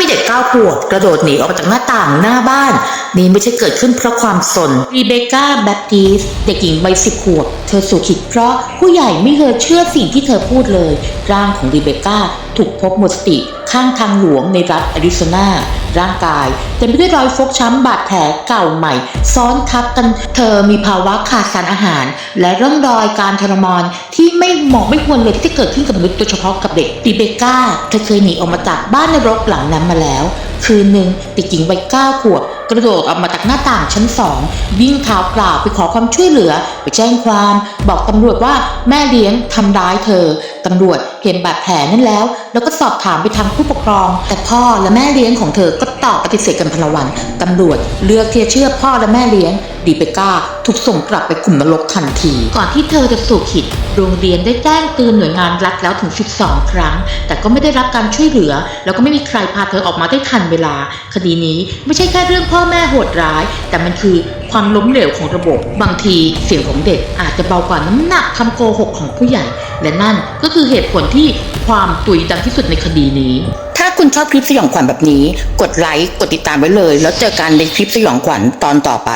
มีเด็กเก้าขวบกระโดดหนีออกมาจากหน้าต่างหน้าบ้าน นี่ไม่ใช่เกิดขึ้นเพราะความสนรีเบคก้าแบปติสเด็กหญิงวัยสิบขวบ เธอสู่ขิดเพราะผู้ใหญ่ไม่เคยเชื่อสิ่งที่เธอพูดเลย ร่างของรีเบคก้าถูกพบหมดสติข้างทางหลวงในรัฐแอริโซนาร่างกายเต็มไปด้วยรอยฟกช้ำบาดแผลเก่าใหม่ ซ้อนทับกันเธอมีภาวะขาดสารอาหาร และร่องรอยการทรมานที่ ไม่เหมาะไม่ควรเลยที่จะเกิดขึ้นกับมนุษย์โดยเฉพาะกับเด็กรีเบก้าเธอเคยหนีออกมาจากบ้านในรกหลังนั้นมาแล้ว คืนหนึ่งเด็กหญิงวัยเก้าขวบกระโดดออกมาจากหน้าต่างชั้นสองวิ่งเท้าเปล่าไปขอความช่วยเหลือ ไปแจ้งความ บอกตำรวจว่าแม่เลี้ยงทำร้ายเธอตำรวจเห็นบาดแผลนั่นแล้ว แล้วก็สอบถามไปทางผู้ปกครอง แต่พ่อและแม่เลี้ยงของเธอก็ตอบปฏิเสธกันพลวันตำรวจเลือกที่จะเชื่อพ่อและแม่เลี้ยงดีเบก้าถูกส่งกลับไปขุมนรกทันที ก่อนที่เธอจะสู่ขิดโรงเรียนได้แจ้งเตือนหน่วยงานรัฐแล้วถึง 12 ครั้ง แต่ก็ไม่ได้รับการช่วยเหลือ แล้วก็ไม่มีใครพาเธอออกมาได้ทันเวลา คดีนี้ไม่ใช่แค่เรื่องพ่อแม่โหดร้าย แต่มันคือความล้มเหลวของระบบบางทีเสียงของเด็กอาจจะเบากว่าน้ำหนักคำโกหกของผู้ใหญ่ และนั่นก็คือเหตุผลที่ความตุยดังที่สุดในคดีนี้ ถ้าคุณชอบคลิปสยองขวัญแบบนี้ กดไลค์ กดติดตามไว้เลย แล้วเจอกันในคลิปสยองขวัญตอนต่อไป